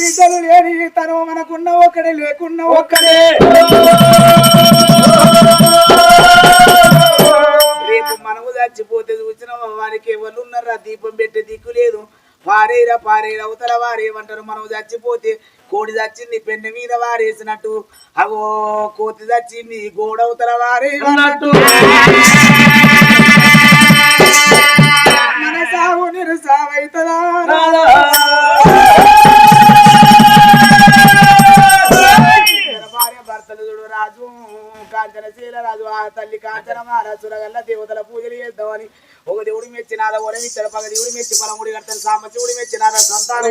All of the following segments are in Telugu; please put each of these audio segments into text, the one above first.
బిడ్డలు లేని తను మనకున్న ఒక్కడే లేకున్న ఒక్కడే. రేపు మనము చచ్చిపోతే చూసిన వారికి ఎవరు ఉన్నారా దీపం పెట్టే దిక్కు లేదు. పారేరా పారేరా అవతల వారేమంటారు మనం చచ్చిపోతే కోడి చచ్చింది పెన్ను మీద వారేసినట్టు. అగో కోతి చచ్చింది గోడవతల వారేసినట్టు మన సాగు నిరుసావైతదా రాజు కాంచనశీల రాజు ఆ తల్లి కాంచన మహారాజురగల్ల దేవతల పూజలు చేద్దామని ఒక దేవుడి మెచ్చినాద ఒరే ఇచ్చాడు పగ దేవుడి మెచ్చి పలముడి కడతాడు సామ దేవుడి మెచ్చినాద సంతానం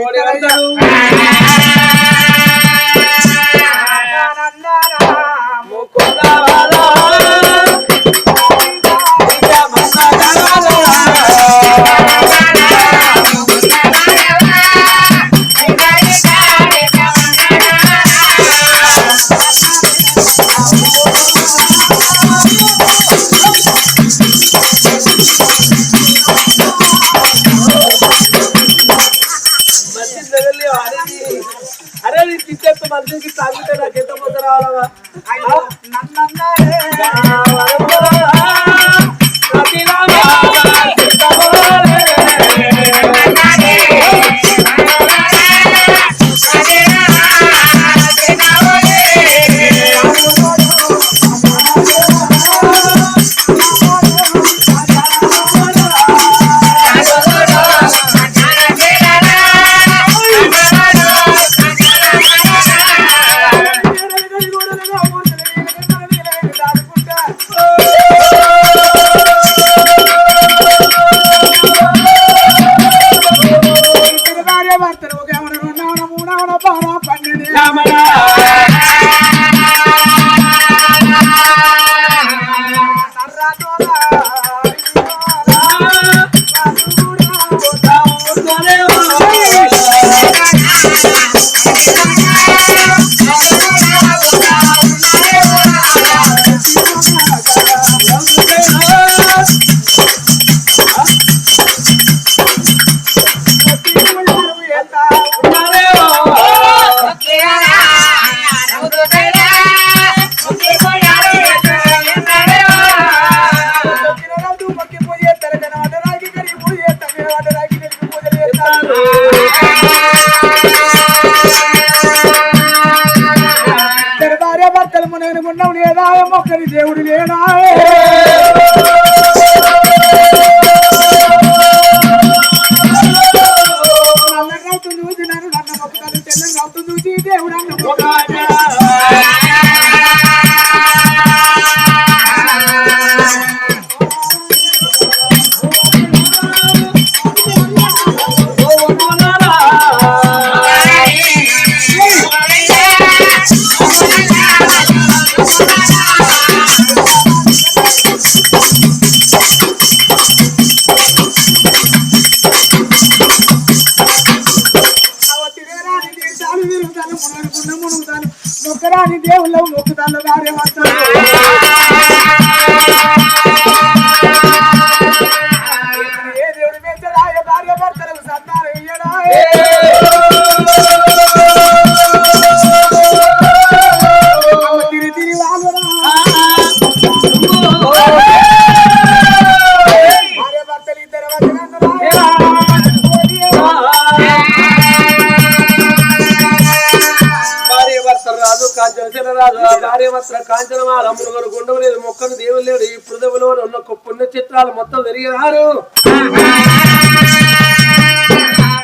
కాదు భార్య కాంచనమాల మునుగరు గుండవు లేదు మొక్కను దేవుడు లేడు. ఈ పృథువులో ఉన్న పుణ్య చిత్రాలు మొత్తం తిరిగినారు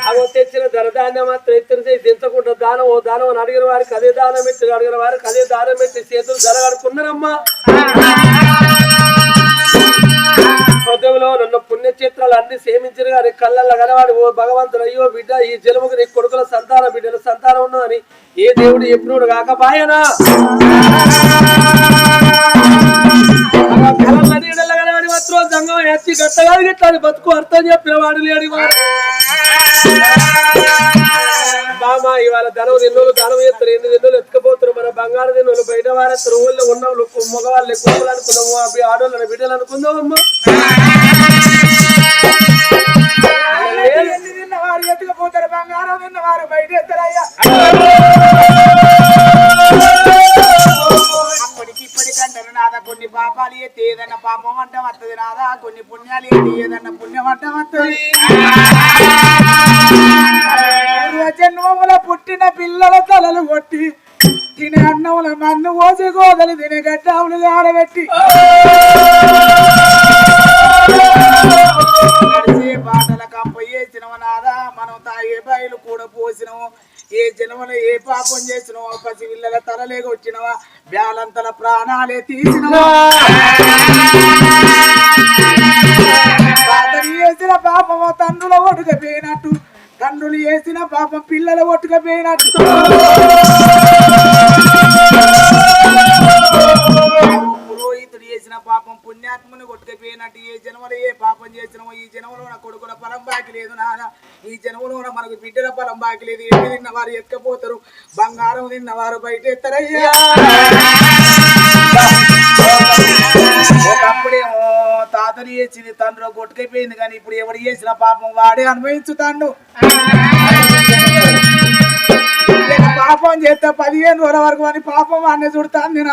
అవి తెచ్చిన ధనధాన్యం మాత్రం ఎత్తున దించకుండా దానం ఓ దానం అని అడిగిన వారికి అదే దానం పెట్టి అడిగిన వారికి అదే దానం ఎత్తి చేతులు జరగడుకున్నారమ్మా హృదయంలో నన్ను పుణ్యక్షేత్రాలు అన్ని సేమించారు గారి కళ్ళల్లో కనవాడి ఓ భగవంతుడు అయ్యో బిడ్డ ఈ జలముకు నీ కొడుకుల సంతాన బిడ్డల సంతానం ఉన్నదని ఏ దేవుడు ఎప్పుడు కాక బాయనా మాత్రం ఎత్తి గట్టగా గిట్టాలి బతుకు అర్థం చెప్పిన వాడు లేడు వాడు. బామా ఇవాళ ధనం నిన్నులు ధనం చేస్తారు ఎన్ని నిన్నులు ఎత్తుకపోతారు మన బంగారు నిన్నులు బయట వారేస్తారు ఊళ్ళో ఉన్న మగవాళ్ళు కుక్కలు అనుకున్నాము ఆడవాళ్ళని బిడ్డలు అనుకుందాం వారి బంగారం తిన్నవారు బయట ఎత్తారయ్యా అప్పటికి ఇప్పటికంటారు నాదా కొన్ని పాపాలు ఎత్తి ఏదన్నా పాపం అంటే వస్తుంది నాదా కొన్ని పుణ్యాలు ఎత్తి ఏదన్నా పుణ్యం అంటే వస్తుంది జన్మముల పుట్టిన పిల్లల తలలు కొట్టి తినే అన్నముల మన్ను పోసి గోదలు తినే గడ్డములు ఆడబెట్టి. నడిచే బాటల కంప వేసినవు నాదా మనం తాగే బయలు కూడా పోసినవు ఏ జన్మలో ఏ పాపం చేసినవో పసి పిల్లల తలలేక వచ్చినవా బ్యాలంతల ప్రాణాలే తీసినవా పాపము తండ్రుల ఒడుకపోయినట్టు తండ్రులు వేసిన పాపం పిల్లలు ఒట్టుకపోయినట్టు. పురోహితుడు చేసిన పాపం పుణ్యాత్ముని కొట్టుకపోయినట్టు. ఏ జన్మలో ఏ పాపం చేసినామో ఈ జన్మలో కొడుకుల ఫలం బాకి లేదు నాన్న. ఈ జన్మలో మనకు బిడ్డల ఫలం బాకి లేదు. ఎన్ని తిన్నవారు ఎక్కపోతారు? బంగారం తిన్నవారు బయట ఎత్తరయ్యా ఒకప్పుడేమో తాతలు చేసింది తండ్రి కొట్టుకపోయింది కానీ ఇప్పుడు ఎవడు చేసిన పాపం వాడే అనుభవించుతాడు. పాపం చేస్తే పదిహేను రోజుల వరకు అని పాపం అన్నీ చుడతాను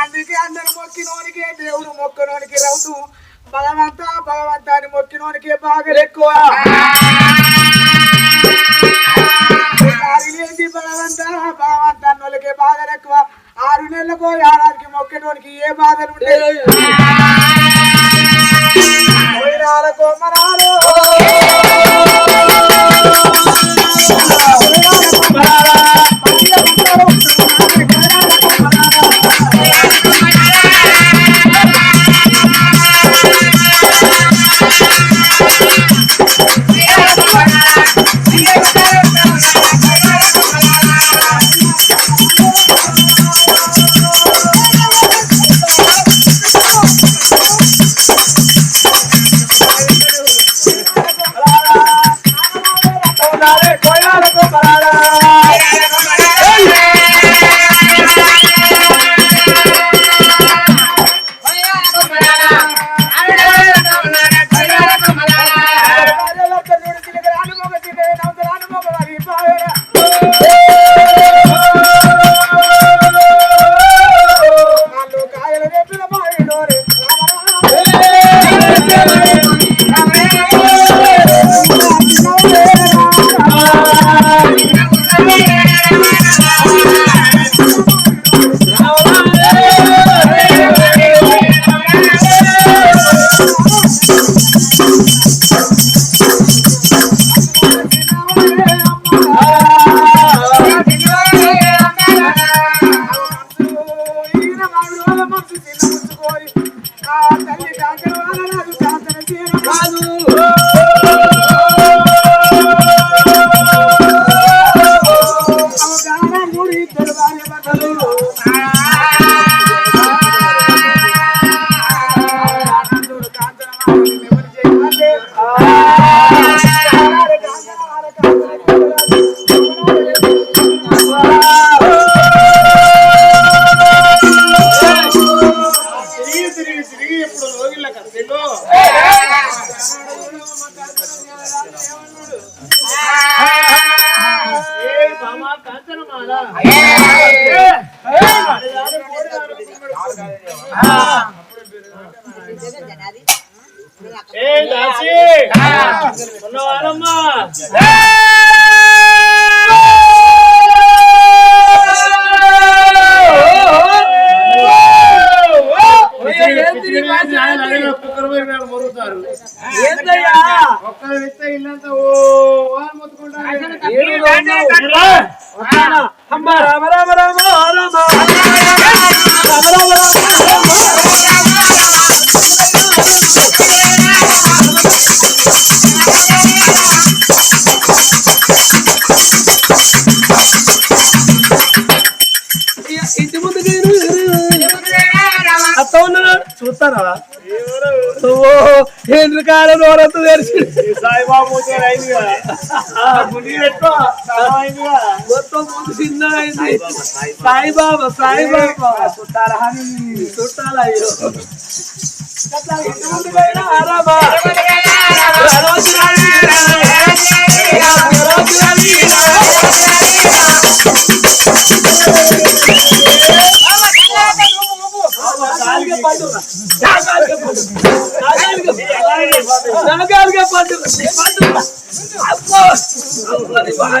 అందుకే అందరు మొక్కినోనికే దేవుడు మొక్కనోనికి రౌతు. భగవంత భగవంత అని మొక్కినోనికే బాగా ఎక్కువ. ఏ దాసి? ఉన్నవారమ్మా. ఒక్కరు ఇస్తే ఇల్లంతా ఓ మొత్తుకుంటారు 他妈！చూస్తారా ఓ ఏంటి కాలం అయింది కదా మొత్తం ముందు చిన్న అయింది సాయిబాబా సాయిబాబా చుట్టాల అయ్యో ఆరామా రోజు రాని రోజు రాని నాలుగే పండుగ నాలుగే పండుగ నాలుగే పండుగ అబ్బో అబ్బది బాగా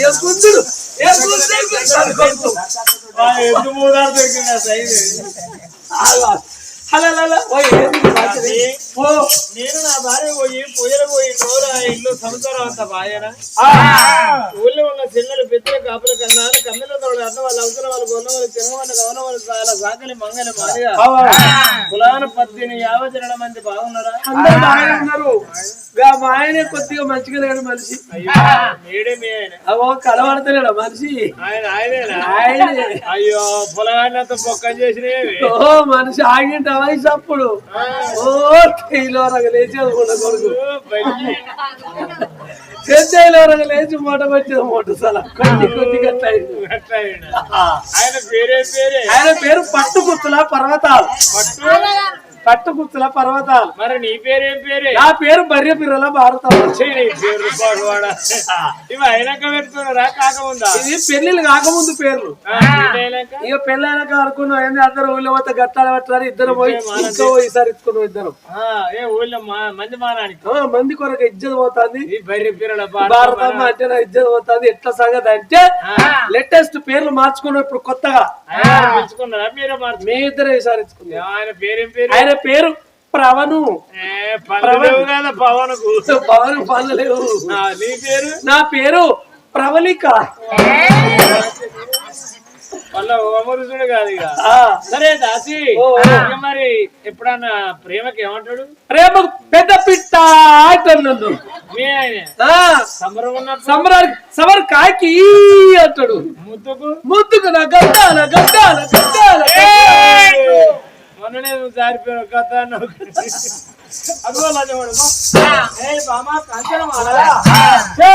ఏ గుంజుడు ఏ గుంజుడు ఎందుకు మూడాలు దొరికిందా సైజు హలో హలో ఓయ్ ఏంది బాధ్యత? ఓ నేను నా భార్య పోయి పూజలు పోయి నోరు ఆ ఇల్లు సంసారం అంత బాయనా ఊళ్ళో ఉన్న చిన్నలు పెద్దల కాపుల కన్నా కన్నెల తోడు అన్న వాళ్ళ అవసరం వాళ్ళు కొన్న వాళ్ళు తినవన్న గవన వాళ్ళు చాలా సాకలి మంగలి మారిగా కులాన పద్దెని యావజన మంది బాగున్నారా? అందరూ బాగానే ఉన్నారు. గా మా ఆయనే కొద్దిగా మంచిగా లేడు మనిషి. అవో కలవడతలేడు మనిషి. ఆయన ఆయనేనా? ఆయనే. అయ్యో పొలగాడినంత పొక్క చేసినవి. ఓ మనిషి ఆగింట వయసు అప్పుడు. ఓ అనుకున్న కొడుకు. చెన్నైలో లేచి మూట పెట్టేది మూట సల. కొద్ది కొద్దిగా. ఆయన పేరే పేరే. ఆయన పేరు పట్టుకుత్తుల పట్టుకుత్తుల పర్వతాలు. మరి నీ పేరేం పేరే? నా పేరు బర్రె పిర్రల భారతం. ఇవి అయినాక పెట్టుకున్నారా కాకముందా? ఇది పెళ్ళిళ్ళు కాకముందు పేర్లు? ఇక పెళ్ళైనాక అనుకున్నాం ఏంది అందరూ ఊళ్ళో పోతే గట్టాలు పట్టారు ఇద్దరు పోయి ఇంకా ఈసారి ఇచ్చుకున్నాం ఇద్దరు. ఆ, ఏ ఊళ్ళో మా- మంది మానానికి? ఆ, మంది కొరకు ఇజ్జత పోతుంది. బర్రె పిల్లల భారతమ్మ అంటే నా ఇజ్జత పోతుంది. ఎట్లా సంగతి అంటే లేటెస్ట్ పేర్లు మార్చుకున్నాం ఇప్పుడు కొత్తగా మీ ఇద్దరు ఈసారి ఇచ్చుకున్నాం. ఆయన పేరేం పేరు? ఆయన పేరు పవన్కు. పవన్ పనులేవు. నీ పేరు? నా పేరు ప్రవళిక. అమరుసుడు కాదు సరే దాసి మరి ఎప్పుడన్నా ప్రేమకి ఏమంటాడు? ప్రేమ పెద్ద పిట్ట సమరానికి సమర్ కాకి అంటాడు. ముద్దుకు? ముద్దుకు నా గడ్డాల గడ్డాల గడ్డాల మాల. ఛే!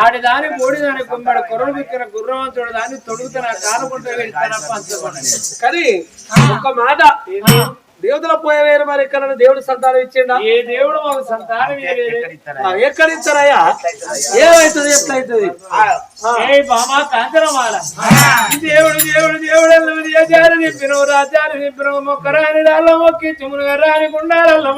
ఆడి దాని మూడి దాని కుమ్మడి కొరలు బిక్కిన గుర్రవంతుడు దాన్ని తొడుగుతున్న కానుకుంటూ వెళ్తాన పంచకొండ కానీ ఒక మాట దేవతల పోయేవేరు మరి ఇక్కడ దేవుడు సంతానం ఇచ్చిండా? ఏ దేవుడు మాకు సంతానం ఎక్కడ ఇస్తారయ్యా ఏమైతుంది ఎట్లయితుంది. దేవుడు దేవుడు దేవుడు యజారి నింపినవు రాజాని నింపినవు మొక్కరాని రాళ్ళ మొక్కి చుమురుగా రాని గుండాలల్ల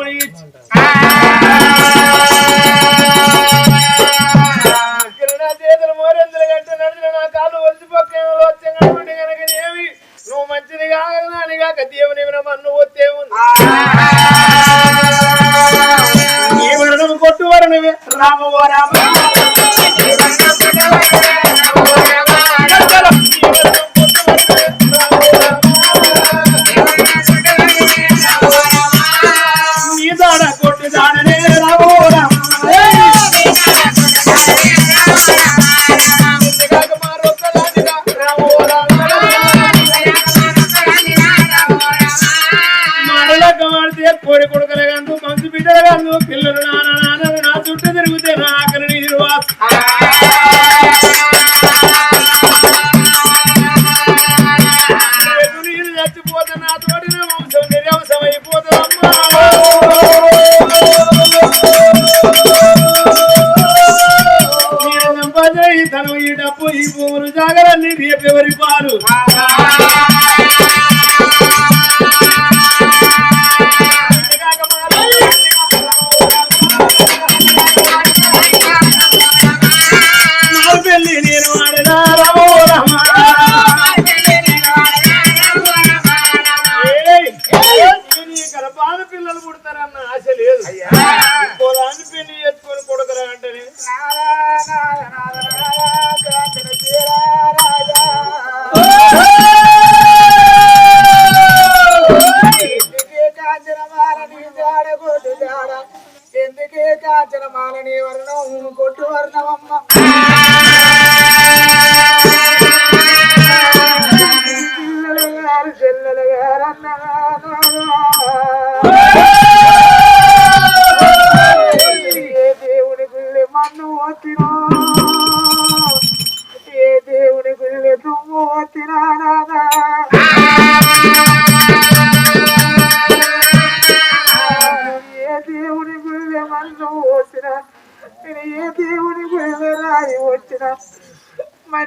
ఎందుకే కాంచనమాలని వర్ణం కొట్టు వర్ణమమ్మ.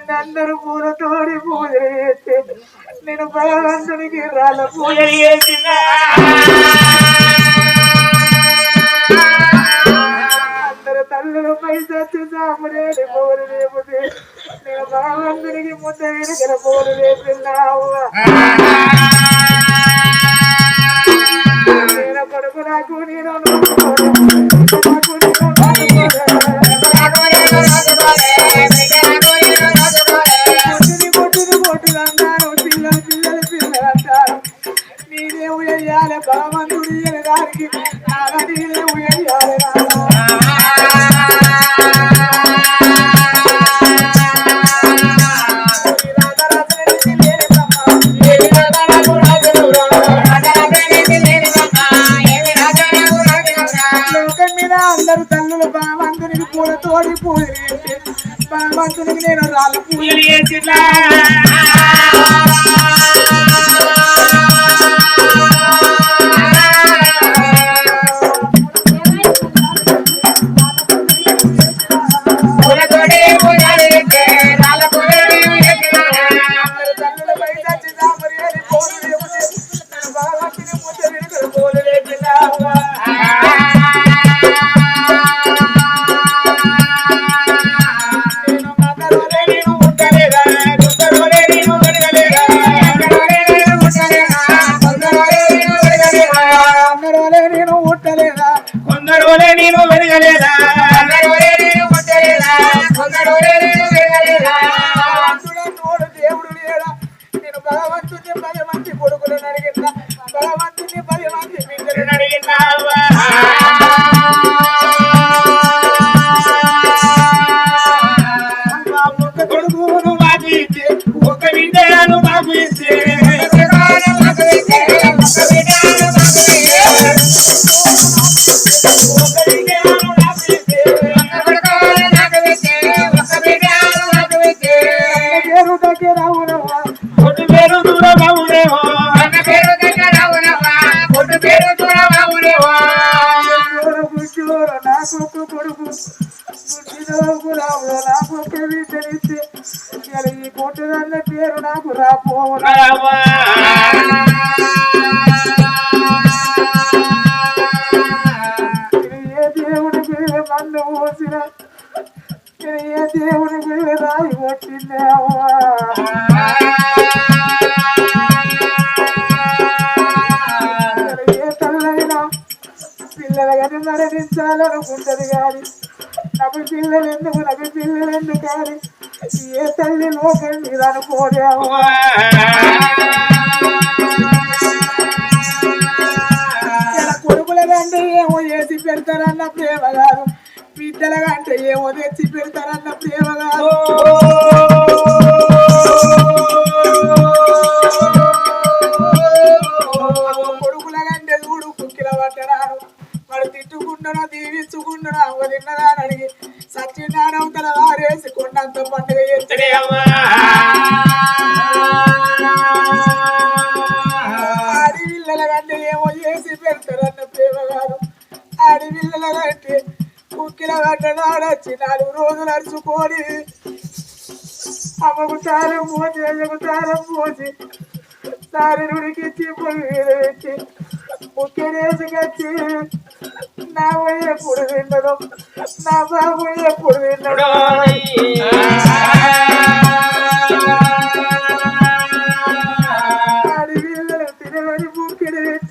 మన అందరూ పూలతోడి పూజలు చేస్తే నేను భగవంతునికి రాళ్ళ పూజలు చేసిన అందరు తల్లులు పైసచ్చి సాములేని పోరు లేకపోతే నేను భగవంతునికి ముద్ద వెనుకల పోరు లేపిన్నావు నేను కొడుకు నాకు నేను. నాకు నేను నమ్ముకోను. పొట్టుని పొట్టుని పొట్టులు అన్నారు పిల్లలు పిల్లలు పిల్లలు అంటారు దానికి అందరు తల్లులు భగవంతునికి పూలతోడి పూజలు చేసి భగవంతునికి నేను రాళ్ళ పూజలు చేసినా విద్దరిస్తే ఈ కొట్టుదన్న పేరు నాకు రాపోవునా ఏ దేవుడి మన్ను పోసిన ఏ దేవుడి రాయి కొట్టిందేవా ఏ తల్లైనా పిల్లల కానీ మరణించాలనుకుంటది కానీ నాకు పిల్లలు ఎందుకు నాకు పిల్లలు ఎందుకు కానీ ఏ తల్లి లోకం మీద అనుకోలేవు కొడుకుల కంటే ఏమో చేసి పెడతారన్న ప్రేమ కాదు బిడ్డల కంటే ఏమో తెచ్చి పెడతారన్న ప్రేమ కాదు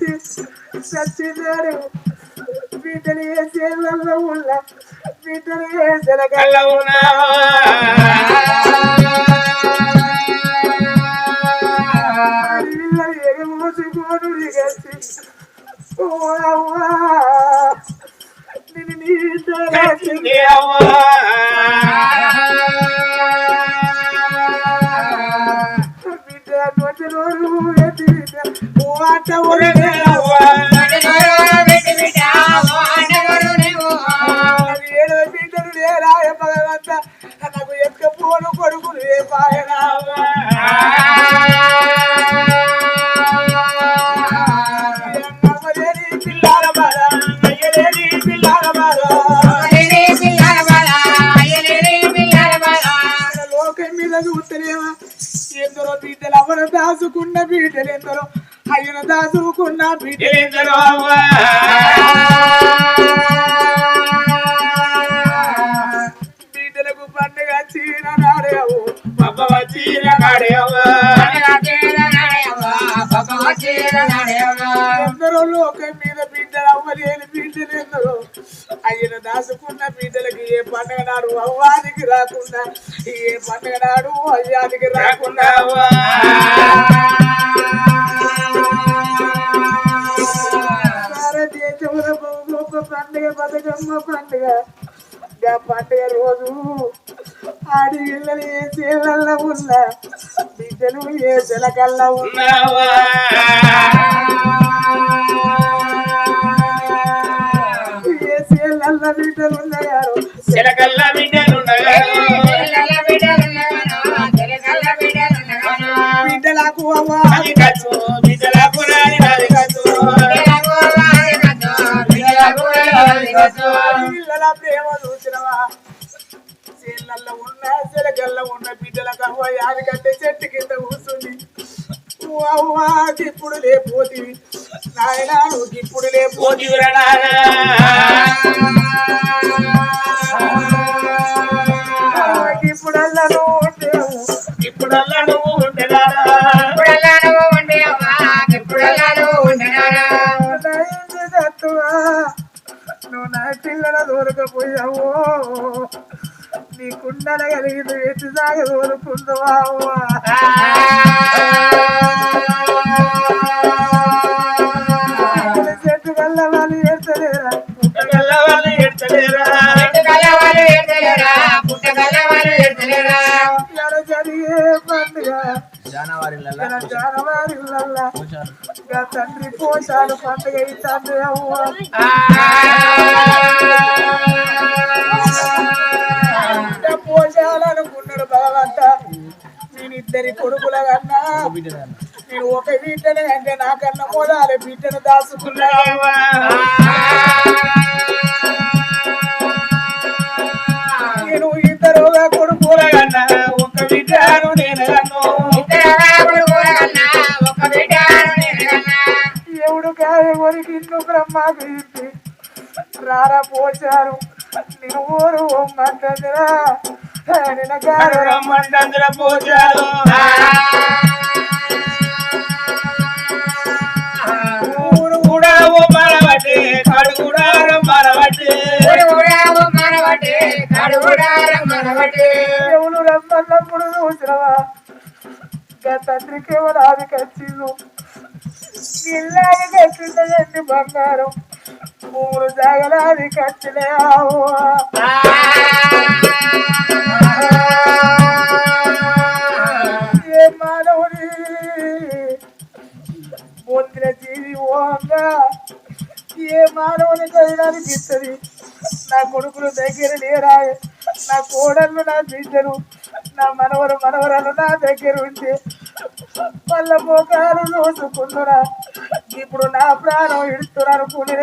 పెట్టి చచ్చినాడు బిడ్డలు వేసేళ్ళల్లో ఉన్న బిడ్డలు వేసేల ఆడి పిల్లలు ఎగమోసుకోను దిగచ్చి ఓ అవ్వా నిన్ను నీ బిడ్డలు అవర దాచుకున్న బిడ్డలు ఎందరో అయిన నాకు ఎక్కపోను దాసుకున్న బిడ్డలకు పండుగ చీర నాడేవు పబ్బ చీర నాడేవు. ఎందరో లోకం మీద బిడ్డలు అవ్వలేని బిడ్డలు ఎందరో. అయ్యన దాసుకున్న బిడ్డలకి ఏ పండుగ నాడు అవ్వానికి రాకుండా ఏ పండుగ నాడు అయ్యానికి రాకుండా. బతుకమ్మ పండుగ. ఆ పండుగ రోజు ఆడి ఇళ్ళని ఏ చేలల్లో ఉన్న బిడ్డలు ఏ చెలకల్లా ఉన్నావా? ఏ చేలల్ల బిడ్డలు ఉన్నాయారు చిలకల్లా బిడ్డలు అవ్వ యాదికంటే చెట్టు కింద కూర్చుంది. అవ్వ ఇప్పుడు లేపోతివి నాయన నువ్వు ఇప్పుడు లేపోతి ఇప్పుడల్లా కన్నా నేను ఒక బిడ్డనే అంటే నాకన్నా మొదలు బిడ్డను దాచుకున్నాడు నేను ఇద్దరు కొడుకుల ఒక ఒక్క బిడ్డను నేను కన్ను ఎవడు కాయ కొరికి ఇల్లు బ్రహ్మకు రారా పోచారు నేను ఊరు ఒమ్మంటదిరా నిన్న గారు రమ్మంటందుల పోచారు ఊరు కూడా ఓ మరవటి కడు కూడా మరవటి ఎవరు రమ్మన్నప్పుడు చూసినవా ఇల్లాది బంగారం ఓంగా ఏ మానవుని కలిగిస్తుంది నా కొడుకులు దగ్గర లేరా? నా కోడళ్ళు నా బిడ్డలు నా మనవరు మనవరాలు నా దగ్గర ఉంటే వాళ్ళ మోకాలు చూసుకుంటున్నా ఇప్పుడు నా ప్రాణం ఇడుతున్నారు అనుకునే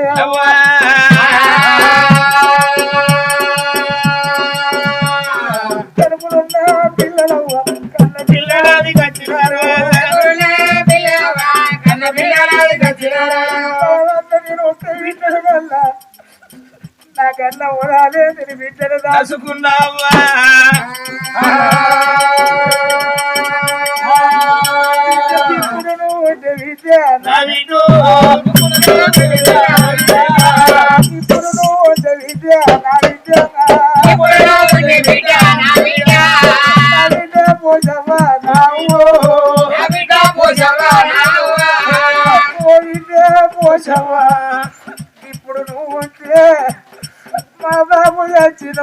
నాకన్నా ఉడాలే నేను బిడ్డలు దాసు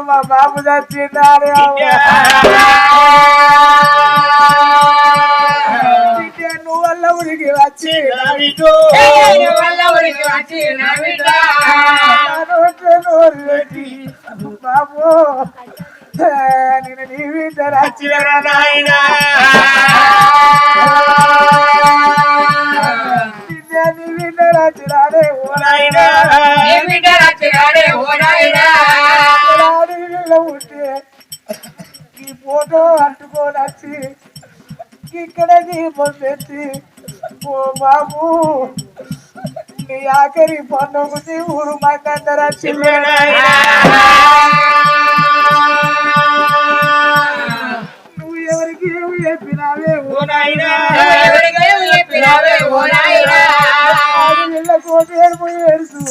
మా బాబు విద్య నువ్వు వల్ల ఉడికి వచ్చి. నా విను నా నోట్లో నోరు పెట్టి బాబు నేను నీ విద్య చిరరా నాయనా? నీ విద్య రాచిరాడే ఓ నాయనా. ఈ ఫోటో అంటుకోనొచ్చి ఇక్కడ దీపం పెట్టి ఓ బాబు నీ ఆఖరి పండుగ ఊరు మాకందరా చిల్లర నువ్వు ఎవరికి ఏమి చెప్పినావే? ఓ కోటి ఏడుపు ఏడుసు.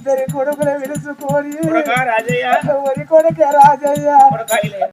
ఇద్దరి కొడుకుల విరుచుకొని రాజయ్య. కొడుకే రాజయ్య.